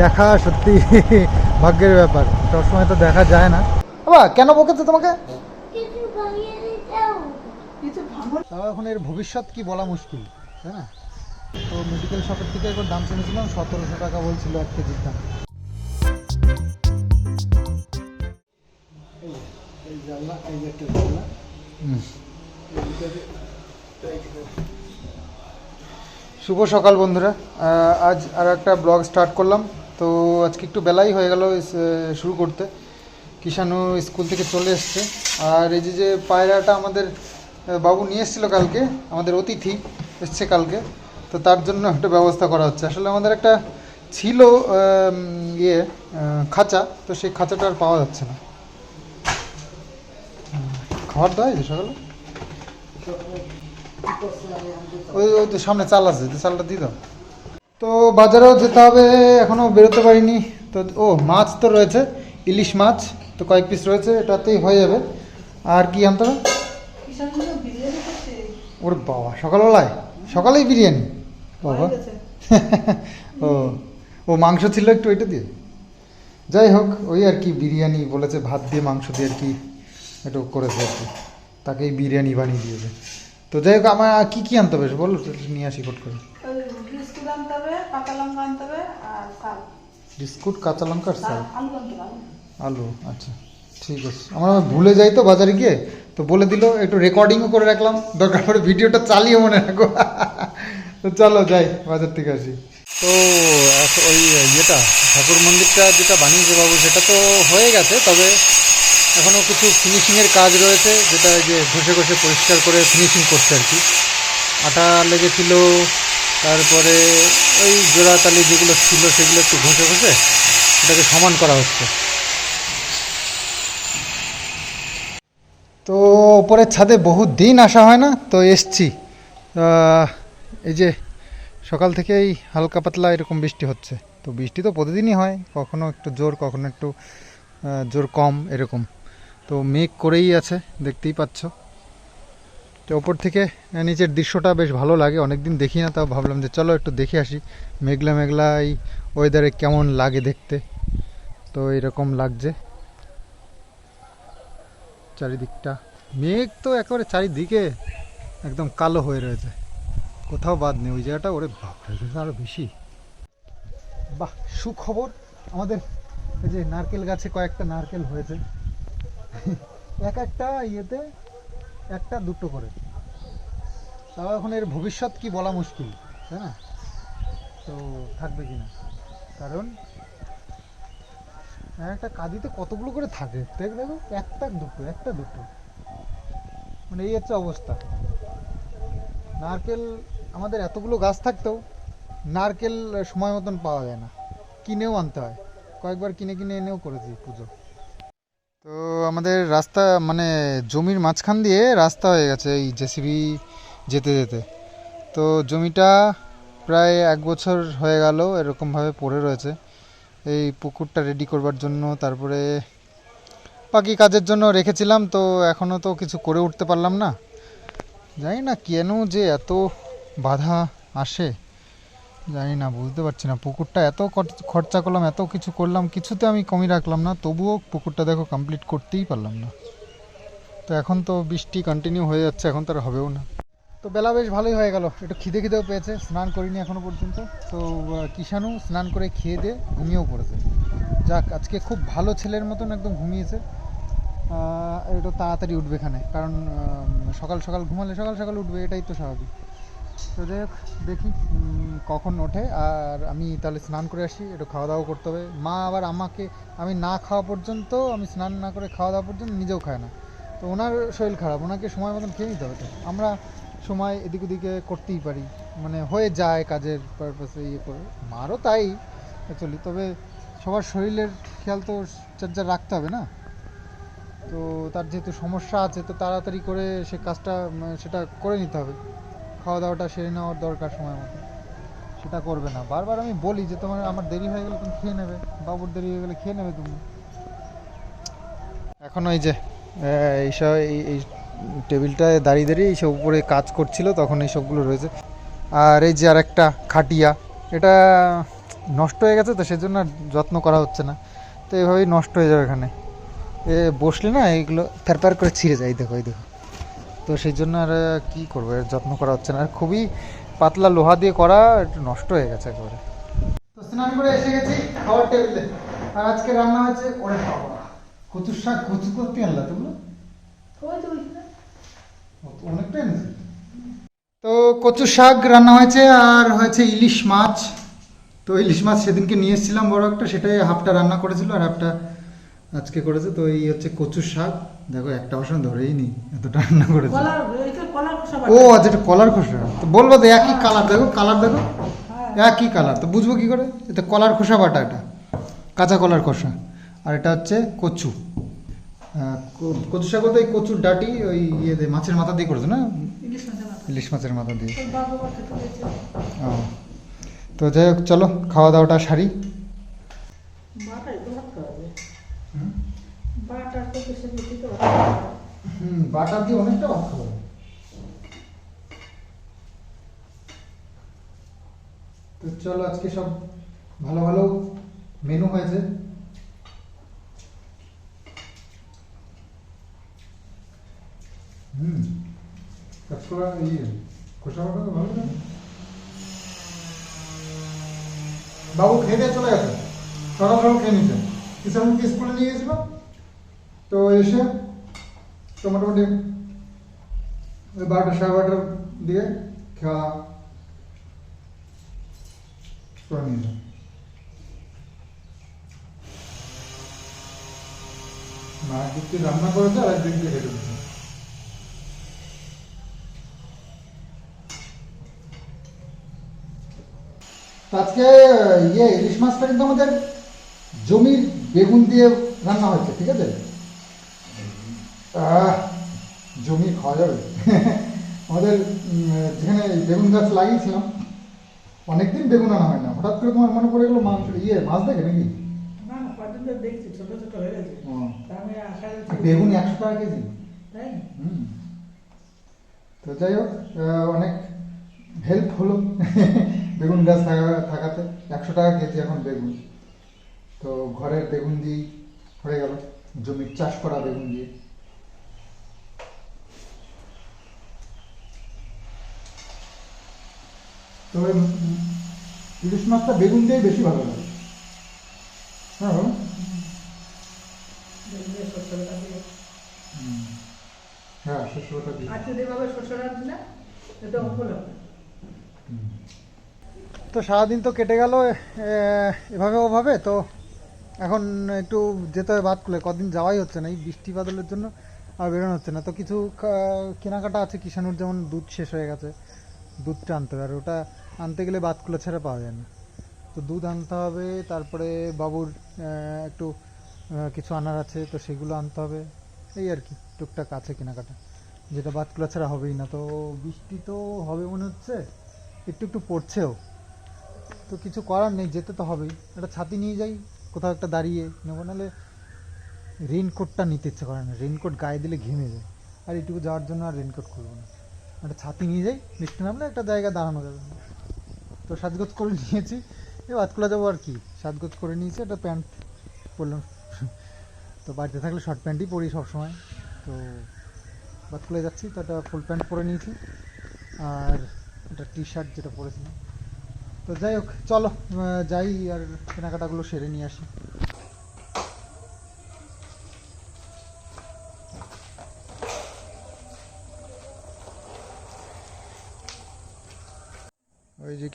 দেখা সত্যি ভাগ্যের ব্যাপার। সবসময় তো দেখা যায় না। বাবা কেন বকেছে তোমাকে? তাও এখন এর ভবিষ্যৎ কি বলা মুশকিল তাই না? তো মেডিকেল শপের থেকে একবার দাম শুনেছিলাম সতেরোশো টাকা বলছিল এক কেজির দাম। শুভ সকাল বন্ধুরা। আজ আর একটা ব্লগ স্টার্ট করলাম। তো আজকে একটু বেলাই হয়ে গেল শুরু করতে। কিষানু স্কুল থেকে চলে এসছে। আর এই যে যে পায়রাটা আমাদের বাবু নিয়ে এসেছিল কালকে, আমাদের অতিথি এসছে কালকে, তো তার জন্য একটা ব্যবস্থা করা হচ্ছে। আসলে আমাদের একটা ছিল ইয়ে খাঁচা, তো সেই খাঁচাটা আর পাওয়া যাচ্ছে না। খাবার দেওয়া হয়েছে সকালে? ওই ওই তো সামনে চাল আছে, তো চালটা দিয়ে দাও। তো বাজারেও যেতে হবে এখনও বেরোতে পারিনি। তো, ও, মাছ তো রয়েছে, ইলিশ মাছ, তো কয়েক পিস রয়েছে, এটাতেই হয়ে যাবে। আর কি আনতে হবে? ওর বাবা, সকালবেলায়? সকালেই বিরিয়ানি? বাবা। ও ও, মাংস ছিল একটু ওইটা দিয়ে। যাই হোক, ওই আর কি বিরিয়ানি বলেছে, ভাত দিয়ে মাংস দিয়ে আর কি একটু করেছে আর কি। তাকেই বিরিয়ানি বানিয়ে দিয়েছে। তো যাই হোক, আমার কি কি আনতে হবে? বলো নিয়ে আসি করে। বিস্কুট আনতে হবে কাঁচা লঙ্কা আনতে হবে আর শাক বিস্কুট কাঁচা লঙ্কা আর সাল আলু আনতে হবে। আলু। আচ্ছা ঠিক আছে। আমরা ভুলে যাই তো বাজারে গিয়ে তো বলে দিল একটু রেকর্ডিংও করে রাখলাম। দরকার পড়ে ভিডিওটা চালিয়ে মনে রাখো। তো চলো যাই বাজার থেকে আসি। তো ওই ইয়েটা ঠাকুর মন্দিরটা যেটা বানিয়েছে বাবু সেটা তো হয়ে গেছে তবে এখনও কিছু ফিনিশিংয়ের কাজ রয়েছে যেটা যে ঘষে ঘষে পরিষ্কার করে ফিনিশিং করছে আর কি। আটা লেগেছিল তারপরে ওই জোড়াতালি যেগুলো ছিল সেগুলো একটু ঘষে ঘষে এটাকে সমান করা হচ্ছে। তো ওপরের ছাদে বহু দিন আসা হয় না, তো এসছি। এই যে সকাল থেকেই হালকা পাতলা এরকম বৃষ্টি হচ্ছে। তো বৃষ্টি তো প্রতিদিনই হয়, কখনো একটু জোর, কখনো একটু জোর কম এরকম। তো মেঘ করেই আছে, দেখতেই পাচ্ছ। তো ওপর থেকে নিচের দৃশ্যটা বেশ ভালো লাগে, অনেকদিন দেখি না, তাও ভাবলাম যে চলো একটু দেখে আসি, মেঘলা মেঘলা এই ওয়েদারে কেমন লাগে দেখতে। তো এরকম লাগছে। চারিদিকটা, মেঘ তো একেবারে চারিদিকে একদম কালো হয়ে রয়েছে। কোথাও বাদ নেই, ওই জায়গাটা, ওরে বাপরে এটা আরও বেশি। বাহ, সুখবর, আমাদের এই যে নারকেল গাছে কয়েকটা নারকেল হয়েছে। এক একটা ইয়েতে একটা, দুটো করে। তাও এখন এর ভবিষ্যৎ কি বলা মুশকিল, তাই না? তো থাকবে কি না? কারণ একটা কাঁদিতে কতগুলো করে থাকে? দেখ, দেখো, একটা, দুটো একটা, দুটো। মানে এই হচ্ছে অবস্থা। নারকেল, আমাদের এতগুলো গাছ থাকতেও নারকেল সময় মতন পাওয়া যায় না। কিনেও আনতে হয়। কয়েকবার কিনে কিনে এনেও করেছি পুজো। তো আমাদের রাস্তা মানে জমির মাঝখান দিয়ে রাস্তা হয়ে গেছে এই জেসিবি যেতে যেতে। তো জমিটা প্রায় এক বছর হয়ে গেল এরকমভাবে পড়ে রয়েছে। এই পুকুরটা রেডি করবার জন্য, তারপরে বাকি কাজের জন্য রেখেছিলাম, তো এখনও তো কিছু করে উঠতে পারলাম না। জানি না কেন যে এত বাধা আসে। জানি না, বুঝতে পারছি না। পুকুরটা এত খরচ- করলাম, এত কিছু করলাম, কিছুতে আমি কমই রাখলাম না, তবুও পুকুরটা দেখো কমপ্লিট করতেই পারলাম না। তো এখন তো বৃষ্টি কন্টিনিউ হয়ে যাচ্ছে, এখন তো আর হবেও না। তো বেলা বেশ ভালোই হয়ে গেল, একটু খিদে খিদেও পেয়েছে, স্নান করিনি এখনও পর্যন্ত। তো কিষানু স্নান করে খেয়ে দিয়ে ঘুমিয়েও পড়েছে। যাক, আজকে খুব ভালো ছেলের মতন একদম ঘুমিয়েছে। একটু তাড়াতাড়ি উঠবে এখানে, কারণ সকাল সকাল ঘুমালে সকাল সকাল উঠবে, এটাই তো স্বাভাবিক। তো যাই হোক, দেখি কখন ওঠে। আর আমি তাহলে স্নান করে আসি, একটু খাওয়া দাওয়া করতে হবে। মা আবার আমাকে, আমি না খাওয়া পর্যন্ত, আমি স্নান না করে খাওয়া দাওয়া পর্যন্ত নিজেও খায় না। তো ওনার শরীর খারাপ, ওনাকে সময় মতন খেয়ে নিতে হবে। তো আমরা সময় এদিক ওদিকে করতেই পারি। মানে হয়ে যায় কাজের পারপাসে ইয়ে করে। মারও তাই অ্যাকচুয়ালি তবে সবার শরীরের খেয়াল তো চার্জার রাখতে হবে না। তো তার যেহেতু সমস্যা আছে, তো তাড়াতাড়ি করে সে কাজটা সেটা করে নিতে হবে। খাওয়া দাওয়াটা সেরে নেওয়ার দরকার সময় মতো সেটা করবে না। বারবার আমি বলি যে, তোমার আমার দেরি হয়ে গেলে তুমি খেয়ে নেবে। বাবুর দেরি হয়ে গেলে খেয়ে নেবে তুমি। এখন ওই যে এইসব, এই টেবিলটায় দাঁড়িয়ে দাঁড়িয়ে এইসব উপরে কাজ করছিল, তখন এই সবগুলো রয়েছে। আর এই যে আর একটা খাটিয়া, এটা নষ্ট হয়ে গেছে তো সেই জন্য আর যত্ন করা হচ্ছে না। তো এভাবেই নষ্ট হয়ে যাবে এখানে। এ, বসলে না এইগুলো প্যার করে ছিঁড়ে যায়। দেখো, এই দেখো। তো সেই জন্য আর কি করব? এর যত্ন করা হচ্ছে না। আর খুবই পাতলা লোহা দিয়ে করা একটু নষ্ট হয়ে গেছে একেবারে। তো স্নান করে এসে গেছি খাওয়ার টেবিলে। আর আজকে রান্না হয়েছে ওরে বাবা কচুর শাক কচু করতে আনলা তোমরা? ওই তো ওইখানে। অনেকটা এনেছি। তো কচু শাক রান্না হয়েছে আর হয়েছে ইলিশ মাছ। তো ইলিশ মাছ সেদিনকে নিয়ে এসেছিলাম বড় একটা সেটাই হাফটা রান্না করেছিল আর হাফটা আজকে করেছে। তো এই হচ্ছে কচু শাক। দেখো একটা বাসন ধরেই নি এতটা রান্না করেছে। কলার এইটা কলার খোসা ও বাটা। আচ্ছা এটা কলার খোসা। তো বলব তো একই কালার দেখো কালার দেখো। হ্যাঁ। একই কালার তো বুঝব কি করে? এটা কলার খোসা বাটা এটা কাঁচা কলার খোসা। আর এটা হচ্ছে কচু। কচু শাক বলতে কচুর ডাটি ওই ইয়ে মাছের মাথা দিয়ে করেছে না? ইলিশ মাছের মাথা। দিয়ে। ও। তো যাই হোক চলো খাওয়া দাওয়াটা সারি বাটাই তো ভাবতে হবে। বাটার তো বেশি বেশি তো হুম, বাটার দিয়ে অনেকটা ভাত খাব। তো চলো, আজকে সব ভালো ভালো মেনু হয়েছে। হুম বাবু খেয়ে চলে গেছে। সকাল সকাল খেয়ে নিতে কিষানকে স্কুলে নিয়ে গেছিল তো এসে তো মোটামুটি ওই বারোটা সাড়ে বারোটার দিয়ে খাওয়া করে নিয়েছে মা একদিক রান্না করেছে আর একদিক দিয়ে তো আজকে ইয়ে ইলিশ মাছটা কিন্তু আমাদের জমির বেগুন দিয়ে রান্না হয়েছে, ঠিক আছে? জমি খাওয়া যাবে। আমাদের যেখানে বেগুন গাছ লাগিয়েছিলাম অনেকদিন বেগুন আনা হয় না। হঠাৎ করে তোমার মনে পড়ে গেলো মাংস ইয়ে মাছ দেখে নাকি? বেগুন একশো টাকা কেজি। তো যাই হোক অনেক হেল্প হলো বেগুন গাছ থাকা থাকাতে। একশো টাকা কেজি এখন বেগুন। তো ঘরের বেগুন দিয়েই হয়ে গেল। জমির চাষ করা বেগুন দিয়ে। তো ওই, উম, ইলিশ মাছটা বেগুন দিয়েই বেশি ভালো লাগে। হ্যাঁ শস্যটা দিয়ে। হ্যাঁ শস্যটা দিয়ে। এটা তো সারাদিন তো কেটে গেল এভাবে ওভাবে তো এখন একটু যেতে হবে বাদ করলে কদিন যাওয়াই হচ্ছে না এই বৃষ্টি বাদলের জন্য আর বেরোনো হচ্ছে না। তো কিছু কেনাকাটা আছে কিষানুর যেমন দুধ শেষ হয়ে গেছে দুধটা আনতে হবে আর ওটা আনতে গেলে বাদকুলা ছাড়া পাওয়া যায় না। তো দুধ আনতে হবে, তারপরে বাবুর একটু কিছু আনার আছে, তো সেগুলো আনতে হবে। এই আর কি, টুকটাক আছে কেনাকাটা। যেটা বাদকুলা ছাড়া হবেই না। তো বৃষ্টি তো হবে মনে হচ্ছে, একটু একটু পড়ছেও। তো কিছু করার নেই, যেতে তো হবেই। একটা ছাতি নিয়ে যাই, কোথাও একটা দাঁড়িয়ে নেব, নাহলে রেইনকোটটা নিতে ইচ্ছে করে না। রেইনকোট গায়ে দিলে ঘেমে যায়। আর এইটুকু যাওয়ার জন্য আর রেইনকোট খুলবো না। একটা ছাতি নিয়ে যাই, বৃষ্টি নামলে একটা জায়গায় দাঁড়ানো যাবে। তো সাজগোজ করে নিয়েছি। এ বাতকুলা যাব আর কি। সাজগোজ করে নিয়েছি, একটা প্যান্ট পরলাম। তো বাড়িতে থাকলে শর্ট প্যান্টই পরি সবসময়। তো বাতকুলা যাচ্ছি, তো একটা ফুল প্যান্ট পরে নিয়েছি। আর একটা টি শার্ট যেটা পরেছিলাম। তো যাই হোক, চলো যাই আর কেনাকাটাগুলো সেরে নিয়ে আসি।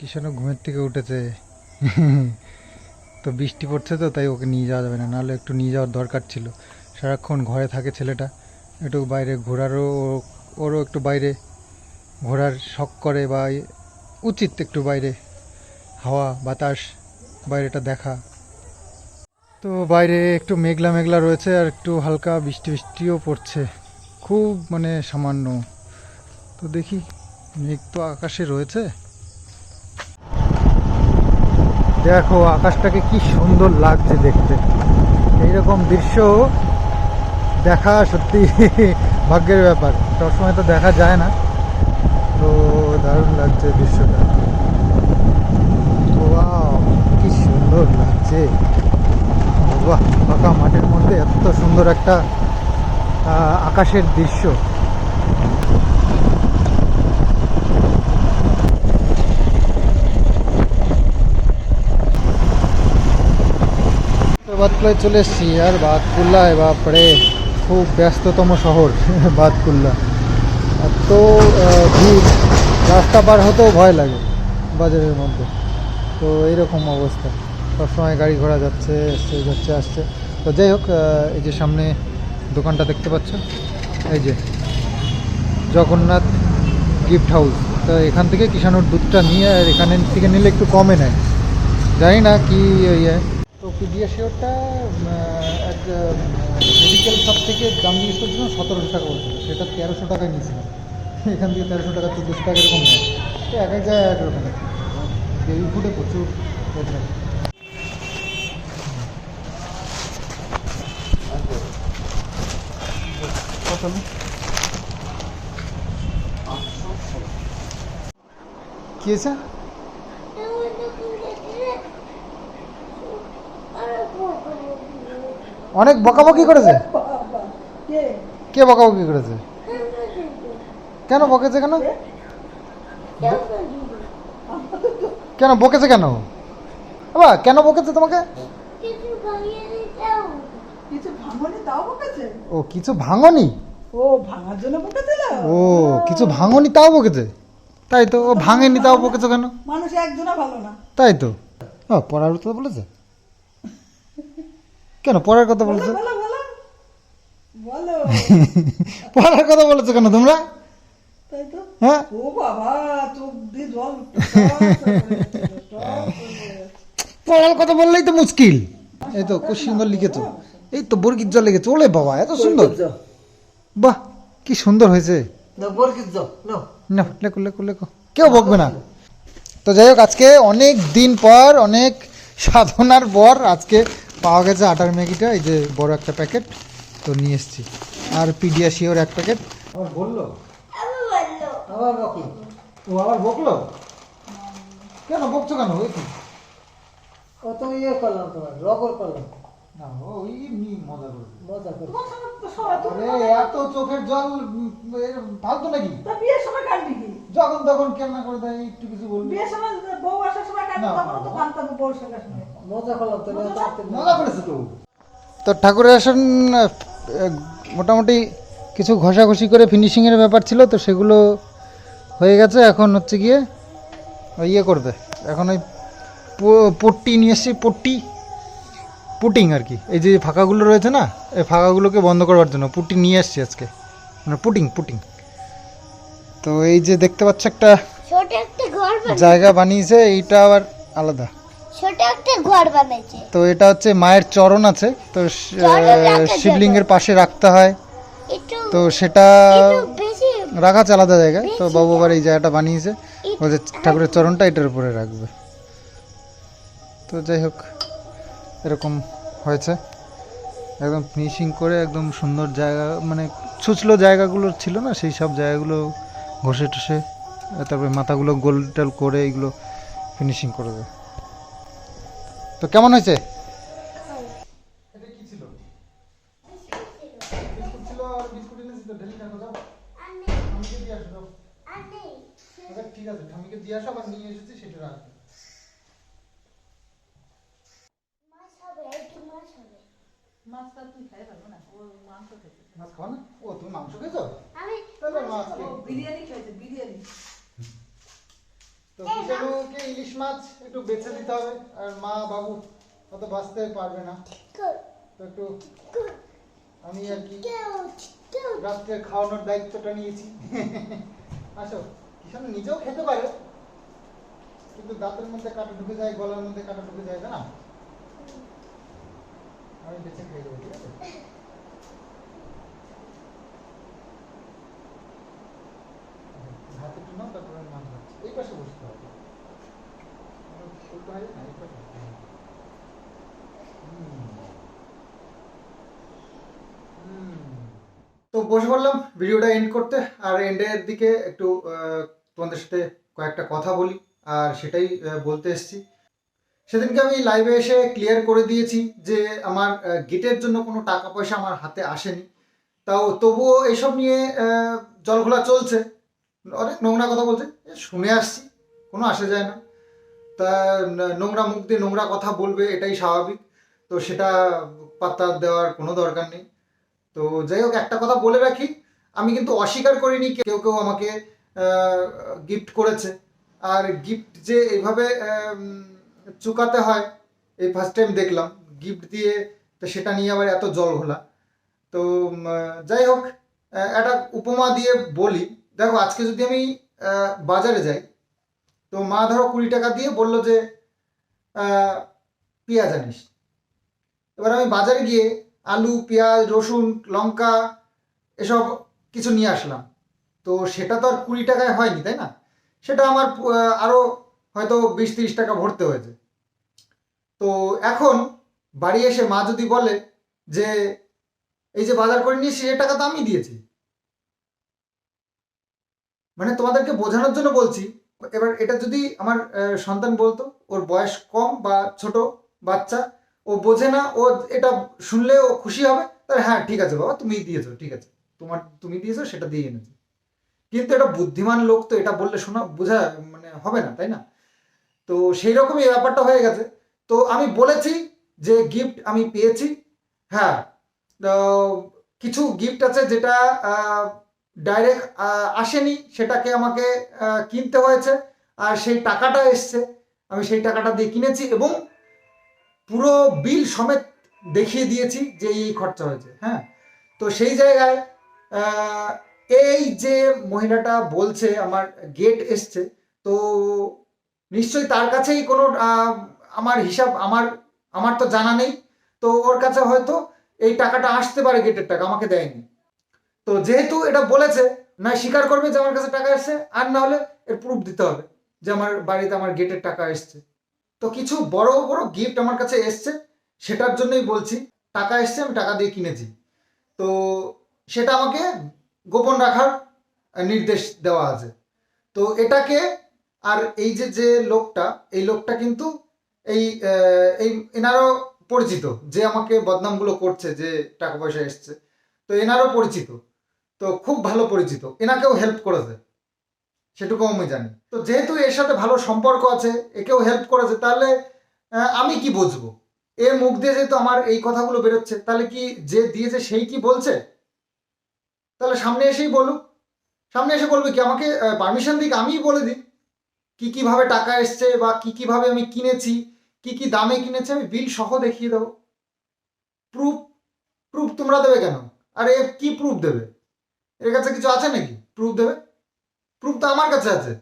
কিষানও ঘুমের থেকে উঠেছে। তো বৃষ্টি পড়ছে তো, তাই ওকে নিয়ে যাওয়া যাবে না। নাহলে একটু নিয়ে যাওয়ার দরকার ছিল। সারাক্ষণ ঘরে থাকে ছেলেটা। একটু বাইরে ঘোরারও, ওরও একটু বাইরে ঘোরার শখ করে বা উচিত একটু বাইরে। হাওয়া, বাতাস, বাইরেটা দেখা। তো বাইরে একটু মেঘলা মেঘলা রয়েছে আর একটু হালকা বৃষ্টি বৃষ্টিও পড়ছে। খুব মানে সামান্য। তো দেখি, মেঘ তো আকাশে রয়েছে। দেখো, আকাশটাকে কি সুন্দর লাগছে দেখতে। এইরকম দৃশ্য দেখা সত্যি ভাগ্যের ব্যাপার। সবসময় তো দেখা যায় না। তো দারুণ লাগছে দৃশ্যটা। কি সুন্দর লাগছে। বাহ ফাঁকা মাঠের মধ্যে এত সুন্দর একটা আকাশের দৃশ্য। বাতকুল্লায় চলে এসেছি। আর বাতকুল্লায় বাপরে, খুব ব্যস্ততম শহর বাতকুল্লা এত ভিড়, রাস্তা পার হতেও ভয় লাগে বাজারের মধ্যে। তো এইরকম অবস্থা। সবসময় গাড়ি ঘোড়া যাচ্ছে আসছে যাচ্ছে, আসছে। তো যাই হোক এই যে সামনে দোকানটা দেখতে পাচ্ছ? এই যে জগন্নাথ গিফট হাউস। তো এখান থেকে কিষানুর দুধটা নিয়ে, আর এখানে থেকে নিলে একটু কমে নেয়। জানি না কি ইয়ে। পিডিয়াশিওরটা এক মেডিকেল শপ থেকে দাম জিজ্ঞেস করছিলাম সতেরোশো টাকা বলছিল সেটা তেরোশো টাকায় নিয়েছিলাম। এখান থেকে তেরোশো টাকা, চোদ্দোশো টাকা এরকম নেয়। তো এক এক জায়গায় এক রকম। বেবি ফুডে প্রচুর হলো? কি হয়েছে? অনেক বকাবকি করেছে? কে? বকাবকি করেছে? কেন বকেছে কেন? কেন বকেছে কেন? বাবা কেন বকেছে তোমাকে? ও কিছু ভাঙনি? ও ভাঙার জন্য বকেছিল? ও কিছু ভাঙনি তাও বকেছে? তাই তো ও ভাঙেনি তাও বকেছে কেন? মানুষ একজনা ভালো না। তাই তো। ও পড়ার কথা বলেছে? কেন? পড়ার কথা বলেছে? বলো বলো। বলো। পড়ার কথা বলেছে কেন তোমরা? হ্যাঁ। পড়ার কথা বললেই তো মুশকিল। এই তো খুব সুন্দর লিখেছো। এই তো বর্গির জল লিখেছো। ওলে বাবা এত সুন্দর। বাহ কি সুন্দর হয়েছে। না লেখো লেখো লেখো। কেউ বকবে না। তো যাই হোক আজকে অনেক দিন পর অনেক সাধনার পর আজকে পাওয়া গেছে আটার ম্যাগিটা এই যে বড় একটা প্যাকেট তো নিয়ে এসেছি। আর পিডিয়াশিওর এক প্যাকেট। আবার বলল? আবার বকলো? ও আবার বকলো? কেন বকছো কেন? ওই কত ইয়ে করলাম তোমার রগর করলাম। না ওই মজা করে এত চোখের জল ফালতু নাকি? বিয়ের সময় কাটবি কি? যখন তখন কেমনা করে দেয় একটু কিছু বলবি? বিয়ের সময় বউ আসার সময় কাটবি না, তখন তো না। বউর সঙ্গে। সঙ্গে মজা করলাম তো ঠাকুরের আসন মোটামুটি কিছু ঘষাঘষি করে ফিনিশিংয়ের ব্যাপার ছিল তো সেগুলো হয়ে গেছে। এখন হচ্ছে গিয়ে ওই ইয়ে করবে। এখন ওই প- পট্টি নিয়ে এসছি পট্টি পুটিং আর কি। এই যে ফাঁকাগুলো রয়েছে না এই ফাঁকাগুলোকে বন্ধ করবার জন্য পুটি নিয়ে এসছি আজকে। মানে পুটিং পুটিং। তো এই যে দেখতে পাচ্ছ একটা জায়গা বানিয়েছে এইটা আবার আলাদা। ছোট একটা ঘর বানিয়েছে তো এটা হচ্ছে মায়ের চরণ আছে তো শিবলিঙ্গের পাশে রাখতে হয়। তো সেটা রাখা আলাদা জায়গায় তো বাবু আবার এই জায়গাটা বানিয়েছে। বলছে ঠাকুরের চরণটা এটার উপরে রাখবে। তো যাই হোক এরকম হয়েছে। একদম ফিনিশিং করে একদম সুন্দর জায়গা মানে ছুচলো জায়গাগুলো ছিল না সেই সব জায়গাগুলো ঘষে টষে তারপরে মাথাগুলো গোল টোল করে এগুলো ফিনিশিং করবে তো কেমন হয়েছে এটা কি ছিল বিস্কুট ছিল আর বিস্কুট এনেছি তো ঢেলে দেখো যাও ঠামিকে দিয়ে আসো যাও আচ্ছা ঠিক আছে ঠামিকে দিয়ে আসো আবার নিয়ে এসেছি সেটা রাখবে মাছ হবে একটু মাছ হবে মাছটা তুই খাই পারব না ও মাংস খেতে মাছ খাও না ও তুমি মাংস খেয়েছো আমি তাহলে মাছ ও খেয়ে বিরিয়ানি খেয়েছে বিরিয়ানি তো কিষাণুকে ইলিশ মাছ একটু বেছে দিতে হবে, আর মা বাবু অত বাঁচতে পারবে না। তো একটু আমি আর কি রাত্রে খাওয়ানোর দায়িত্বটা নিয়েছি। আসো, কিষাণু নিজেও খেতে পারে, কিন্তু দাঁতের মধ্যে কাটা ঢুকে যায়, গলার মধ্যে কাটা ঢুকে যায় না? আমি বেছে খেয়ে দেবো, ঠিক আছে ভাত একটু নাও তারপরে আমি মাছ ভাজছি এই পাশে বসতে হবে উল্টো হয়ে যায় না, এই পাশে। হুম। হুম। তো বসে পড়লাম ভিডিওটা এন্ড করতে, আর এন্ডের দিকে একটু তোমাদের সাথে কয়েকটা কথা বলি, আর সেটাই বলতে এসেছি। সেদিনকে আমি লাইভে এসে ক্লিয়ার করে দিয়েছি যে আমার গেটের জন্য কোনো টাকা পয়সা আমার হাতে আসেনি। তাও তবুও এসব নিয়ে জলঘোলা চলছে। অনেক নোংরা কথা বলছে। শুনে আসছি, কোনো আসে যায় না। তা নোংরা মুখ দিয়ে নোংরা কথা বলবে, এটাই স্বাভাবিক। তো সেটা পাত্তা দেওয়ার কোনো দরকার নেই। তো যাই হোক, একটা কথা বলে রাখি, আমি কিন্তু অস্বীকার করিনি কেউ কেউ আমাকে গিফট করেছে। আর গিফট যে এইভাবে চুকাতে হয়, এই ফার্স্ট টাইম দেখলাম। গিফট দিয়ে তো সেটা নিয়ে আবার এত জল ঘোলা। তো যাই হোক একটা উপমা দিয়ে বলি। দেখো, আজকে যদি আমি বাজারে যাই, তো মা ধরো কুড়ি টাকা দিয়ে বলল যে পেঁয়াজ আনিস। এবার আমি বাজারে গিয়ে আলু, পেঁয়াজ, রসুন, লঙ্কা, এসব কিছু নিয়ে আসলাম। তো সেটা তো আর কুড়ি টাকায় হয়নি, তাই না? সেটা আমার আরও হয়তো বিশ তিরিশ টাকা ভরতে হয়েছে। তো এখন বাড়ি এসে মা যদি বলে যে, এই যে বাজার করে নিয়েছি সে টাকা তো আমি দিয়েছি। মানে তোমাদেরকে বোঝানোর জন্য বলছি, এবার এটা যদি আমার সন্তান বলতো, ওর বয়স কম বা ছোট বাচ্চা ও বোঝে না, ও এটা শুনলে ও খুশি হবে, তাহলে হ্যাঁ ঠিক আছে বাবা, তুমি দিয়েছ, ঠিক আছে। তোমার, তুমি দিয়েছ, সেটা দিয়ে এনেছো। কিন্তু এটা বুদ্ধিমান লোক তো এটা বললে শোনা, বোঝা মানে হবে না, তাই না? তো সেই রকমই ব্যাপারটা হয়ে গেছে। তো আমি বলেছি যে গিফট আমি পেয়েছি হ্যাঁ। কিছু গিফট আছে যেটা ডাইরেক্ট আসেনি, সেটাকে আমাকে কিনতে হয়েছে, আর সেই টাকাটা এসছে। আমি সেই টাকাটা দিয়ে কিনেছি এবং পুরো বিল সমেত দেখিয়ে দিয়েছি যে এই খরচা হয়েছে হ্যাঁ? তো সেই জায়গায় এই যে মহিলাটা বলছে, আমার গেট এসছে, তো নিশ্চয়ই তার কাছেই কোনো আমার হিসাব, আমার আমার তো জানা নেই, তো ওর কাছে হয়তো এই টাকাটা আসতে পারে গেটের টাকা, আমাকে দেয়নি। তো যেহেতু এটা বলেছে, না স্বীকার করবে যে আমার কাছে টাকা এসছে, আর না হলে এর প্রুফ দিতে হবে যে আমার বাড়িতে আমার গেটের টাকা এসছে। তো কিছু বড় বড় গিফট আমার কাছে এসছে, সেটার জন্যই বলছি। টাকা এসছে, আমি টাকা দিয়ে কিনেছি। তো সেটা আমাকে গোপন রাখার নির্দেশ দেওয়া আছে। তো এটাকে, আর এই যে যে লোকটা, এই লোকটা কিন্তু এই এই এনারও পরিচিত, যে আমাকে বদনামগুলো করছে, যে টাকা পয়সা এসছে। তো এনারও পরিচিত। তো খুব ভালো পরিচিত। এনাকেও হেল্প করেছে। সেটুকু আমি জানি। তো যেহেতু এর সাথে ভালো সম্পর্ক আছে, একেও হেল্প করেছে, তাহলে আমি কি বুঝব? এর মুখ দিয়ে যেহেতু আমার এই কথাগুলো বেরোচ্ছে, তাহলে কি যে দিয়েছে সেই কি বলছে? তাহলে সামনে এসেই বলুক। সামনে এসে বলবে কি, আমাকে পারমিশন দিক, আমিই বলে দিই। কি কীভাবে টাকা এসছে বা কি কীভাবে আমি কিনেছি, কি কি দামে কিনেছি, আমি বিল সহ দেখিয়ে দেবো। প্রুফ প্রুফ তোমরা দেবে কেন? আর এ কি প্রুফ দেবে? এর কাছে কিছু আছে নাকি? প্রুফ দেবে? প্রুফ তো আমার কাছে আছে।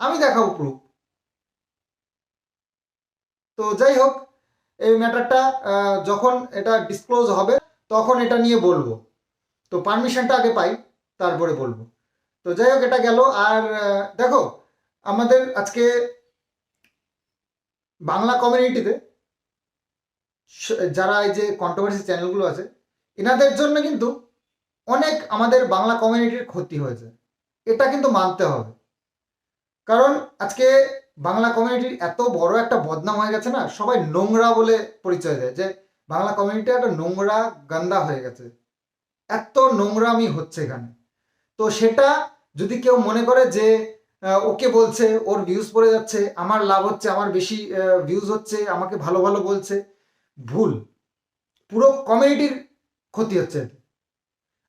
আমি দেখাবো প্রুফ তো যাই হোক, এই ম্যাটারটা যখন এটা ডিসক্লোজ হবে, তখন এটা নিয়ে বলব। তো পারমিশনটা আগে পাই, তারপরে বলব। তো যাই হোক, এটা গেল। আর দেখো, আমাদের আজকে বাংলা কমিউনিটিতে যারা এই যে কন্ট্রোভার্সি চ্যানেলগুলো আছে, এনাদের জন্য কিন্তু অনেক আমাদের বাংলা কমিউনিটির ক্ষতি হয়েছে। এটা কিন্তু মানতে হবে। কারণ আজকে বাংলা কমিউনিটির এত বড় একটা বদনাম হয়ে গেছে না, সবাই নোংরা বলে পরিচয় দেয় যে বাংলা কমিউনিটি একটা নোংরা গান্দা হয়ে গেছে। এত নোংরামি হচ্ছে এখানে। তো সেটা যদি কেউ মনে করে যে ওকে বলছে, ওর ভিউজ পড়ে যাচ্ছে, আমার লাভ হচ্ছে, আমার বেশি ভিউজ হচ্ছে, আমাকে ভালো ভালো বলছে, ভুল। পুরো কমিউনিটির ক্ষতি হচ্ছে।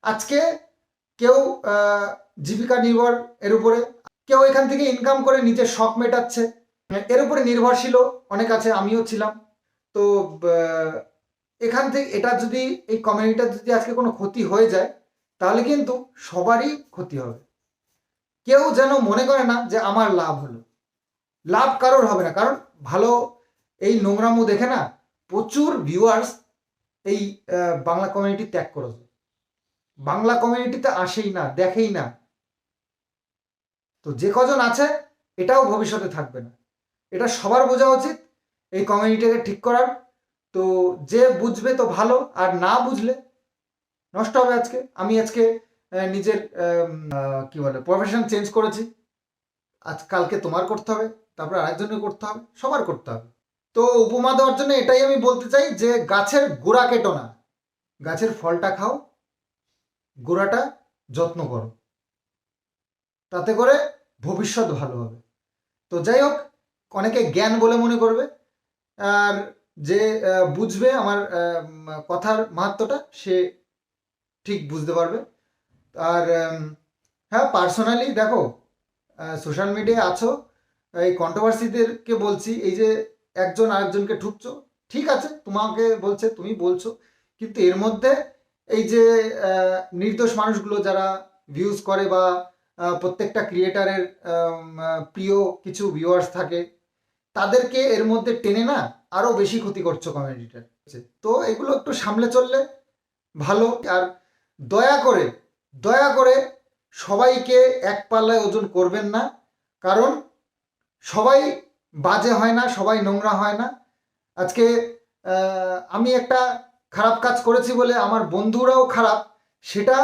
আজকে কেউ জীবিকা নির্ভর এর উপরে, কেউ এখান থেকে ইনকাম করে নিজের শখ মেটাচ্ছে। এর উপরে নির্ভরশীল অনেক আছে, আমিও ছিলাম। তো এখান থেকে এটা যদি, এই কমিউনিটির যদি আজকে কোনো ক্ষতি হয়ে যায়, তাহলে কিন্তু সবারই ক্ষতি হবে। কেউ যেন মনে করে না যে আমার লাভ হলো। লাভ কারোর হবে না। কারণ ভালো এই নোংরামো দেখে না প্রচুর ভিউয়ার্স এই বাংলা কমিউনিটি ত্যাগ করেছে। বাংলা কমিউনিটিতে আসেই না, দেখেই না। তো যে কজন আছে, এটাও ভবিষ্যতে থাকবে না। এটা সবার বোঝা উচিত, এই কমিউনিটিকে ঠিক করার। তো যে বুঝবে তো ভালো, আর না বুঝলে নষ্ট হবে আজকে। আমি আজকে নিজের কি বলে প্রফেশন চেঞ্জ করেছি। আজ কালকে তোমার করতে হবে, তারপরে আরেকজনের করতে হবে, সবার করতে হবে। তো উপমা দেওয়ার জন্য এটাই আমি বলতে চাই যে, গাছের গোড়া কেটো না। গাছের ফলটা খাও গোড়াটা যত্ন করো। তাতে করে ভবিষ্যৎ ভালো হবে। তো যাই হোক, অনেকে জ্ঞান বলে মনে করবে। আর যে বুঝবে আমার কথার মাহাত্মটা, সে ঠিক বুঝতে পারবে। আর হ্যাঁ পার্সোনালি দেখো সোশ্যাল মিডিয়ায় আছো, এই কন্ট্রোভার্সিদেরকে বলছি, এই যে একজন আরেকজনকে ঠুকছো, ঠিক আছে, তোমাকে বলছে, তুমি বলছো, কিন্তু এর মধ্যে এই যে নির্দোষ মানুষগুলো যারা ভিউজ করে বা প্রত্যেকটা ক্রিয়েটারের প্রিয় কিছু ভিউয়ার্স থাকে, তাদেরকে এর মধ্যে টেনে না আরও বেশি ক্ষতি করছ কমিউনিটিটার তো এগুলো একটু সামলে চললে ভালো। আর দয়া করে দয়া করে সবাইকে এক পাল্লায় ওজন করবেন না, কারণ সবাই বাজে হয় না, সবাই নোংরা হয় না। আজকে আমি একটা খারাপ কাজ করেছি বলে আমার বন্ধুরাও খারাপ, সেটা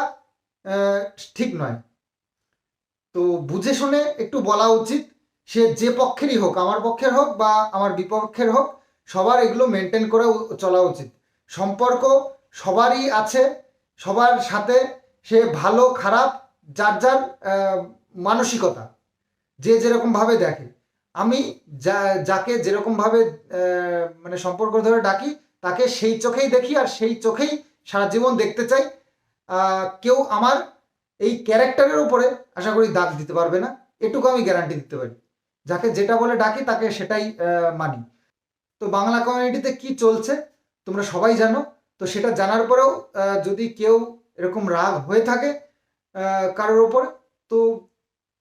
ঠিক নয়। তো বুঝে শুনে একটু বলা উচিত, সে যে পক্ষেরই হোক, আমার পক্ষের হোক বা আমার বিপক্ষের হোক, সবার এগুলো মেনটেন করে চলা উচিত। সম্পর্ক সবারই আছে, সবার সাথে সে ভালো, খারাপ, যার যার মানসিকতা, যে যেরকম ভাবে দেখে। আমি যা, যাকে যেরকম ভাবে মানে সম্পর্ক ধরে ডাকি তাকে সেই চোখেই দেখি আর সেই চোখেই সারা জীবন দেখতে চাই। কেউ আমার এই ক্যারেক্টারের উপরে আশা করি দাগ দিতে পারবে না। এটুকু আমি গ্যারান্টি দিতে পারি। যাকে যেটা বলে ডাকি, তাকে সেটাই মানি। তো বাংলা কমিউনিটিতে কি চলছে, তোমরা সবাই জানো। তো সেটা জানার পরেও যদি কেউ এরকম রাগ হয়ে থাকে কারোর ওপরে তো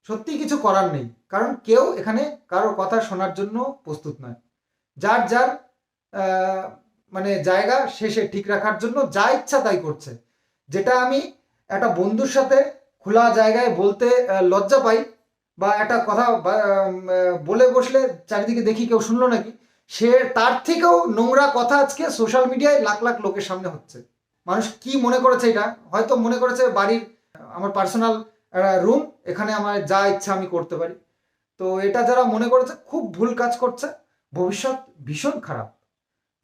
সত্যি কিছু করার নেই। কারণ কেউ এখানে কারোর কথা শোনার জন্য প্রস্তুত নয়। যার যার মানে জায়গা সে ঠিক রাখার জন্য যা ইচ্ছা তাই করছে। যেটা আমি একটা বন্ধুর সাথে খোলা জায়গায় বলতে লজ্জা পাই বা একটা কথা বলে বসলে চারিদিকে দেখি কেউ শুনলো নাকি, সে তার থেকেও নোংরা কথা আজকে সোশ্যাল মিডিয়ায় লাখ লাখ লোকের সামনে হচ্ছে। মানুষ কি মনে করেছে এটা? হয়তো মনে করেছে বাড়ির, আমার পার্সোনাল রুম এখানে আমার যা ইচ্ছা আমি করতে পারি। তো এটা যারা মনে করেছে, খুব ভুল কাজ করছে। ভবিষ্যৎ ভীষণ খারাপ।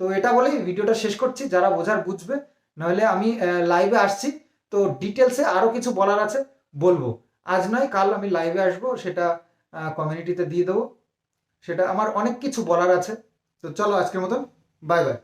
তো এটা বলেই ভিডিওটা শেষ করছি, যারা বোঝার বুঝবে নাহলে আমি লাইভে আসছি। তো ডিটেলসে আরও কিছু বলার আছে, বলব। আজ নয়, কাল আমি লাইভে আসব, সেটা কমিউনিটিতে দিয়ে দেবো। সেটা আমার অনেক কিছু বলার আছে। তো চলো আজকের মতন বাই বাই